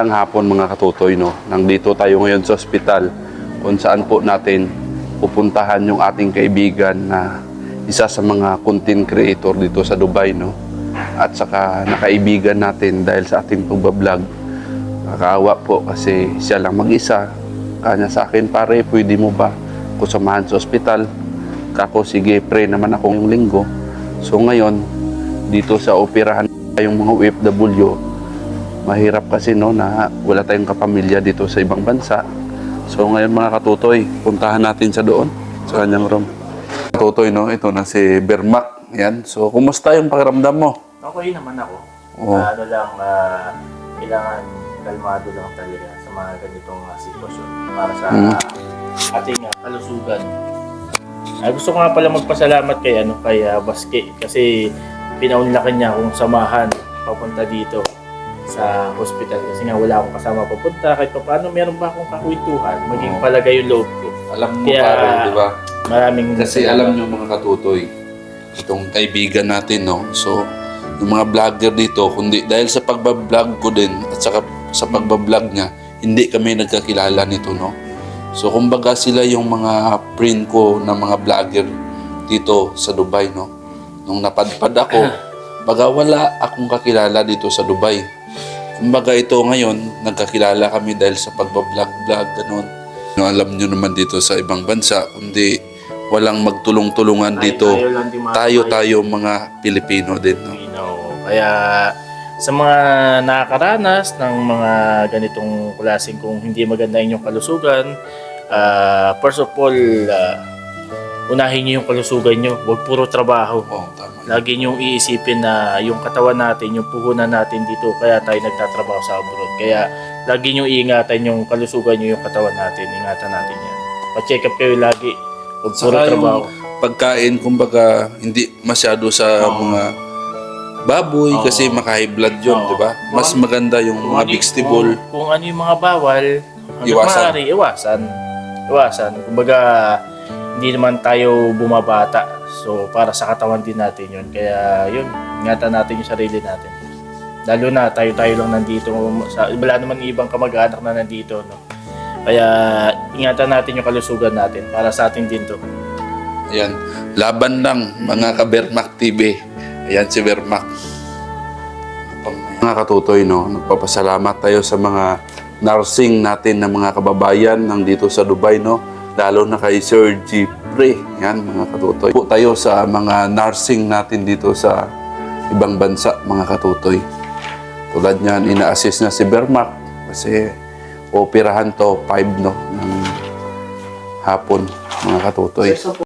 Magandang hapon mga katutoy, no? Nandito tayo ngayon sa ospital kung saan po natin pupuntahan yung ating kaibigan na isa sa mga content creator dito sa Dubai, no? At saka nakaibigan natin dahil sa ating pagbablog. Nakakaawa po kasi siya lang mag-isa. Kanya sa akin, pare, pwede mo ba ko samahan sa ospital? Kako, sige, pray naman ako yung linggo. So ngayon, dito sa operahan yung mga OFW, mahirap kasi no na wala tayong kapamilya dito sa ibang bansa. So ngayon mga katutoy, puntahan natin sa doon, sa kanyang room. Katutoy no, ito na si Bermak. Yan. So kumusta yung pakiramdam mo? Okay naman ako. Oo. Ah, ano lang, ah, kailangan kalmado lang talaga sa mga ganitong ah, sitwasyon para sa Mm. ating ah, kalusugan. Ah, gusto ko nga pala magpasalamat kay ano kay ah, Baske kasi pinaunlakan niya akong samahan papunta dito sa hospital kasi nga wala akong kasama papunta kahit pa paano meron ba akong kakwentuhan maging palagay yung loob ko. Alam mo Kaya- pare, di ba? Maraming Kasi alam nyo mga katutoy, itong kaibigan natin, no? So, yung mga vlogger dito, kundi dahil sa pagbablog ko din at saka sa pagbablog niya, hindi kami nagkakilala nito, no? So, kumbaga sila yung mga friend ko na mga vlogger dito sa Dubai, no? Nung napadpad ako, baga wala akong kakilala dito sa Dubai. Kumbaga ito ngayon, nagkakilala kami dahil sa pagbablog-vlog, ganun. No, alam nyo naman dito sa ibang bansa, kundi walang magtulong-tulungan dito. Tayo-tayo mga Pilipino din. No? Kaya sa mga nakakaranas ng mga ganitong klaseng kung hindi maganda inyong kalusugan, ah, first of all, ah, unahin niyo yung kalusugan niyo. Huwag puro trabaho. Oo, tama. Lagi niyong iisipin na yung katawan natin, yung puhunan natin dito, kaya tayo nagtatrabaho sa abroad. Kaya lagi niyong iingatan yung kalusugan niyo, yung katawan natin. Ingatan natin yan. Pa-check up kayo lagi. Huwag puro Saka trabaho. yung pagkain, kumbaga, hindi masyado sa Oo. mga baboy Oo. kasi maka-high blood yun, Oo. di ba? Mas Kung- maganda yung mga ano- vegetable. Kung, kung ano yung mga bawal, hanggat Iwasan. maaari, iwasan. Iwasan. Kumbaga, hindi naman tayo bumabata. So, para sa katawan din natin yun. Kaya, yun, ingatan natin yung sarili natin. Lalo na, tayo-tayo lang nandito. Sa, wala naman ibang kamag-anak na nandito. No? Kaya, ingatan natin yung kalusugan natin para sa atin din to. Ayan. Laban lang, mga ka-Bermac TV. Ayan si Bermac. Mga katutoy, no, nagpapasalamat tayo sa mga nursing natin na mga kababayan ng dito sa Dubai, no? Lalo na kay Sir G. Pre. Yan, mga katutoy. Po tayo sa mga nursing natin dito sa ibang bansa, mga katutoy. Tulad niyan, ina-assist na si Bermac kasi operahan to 5 no, ng hapon, mga katutoy.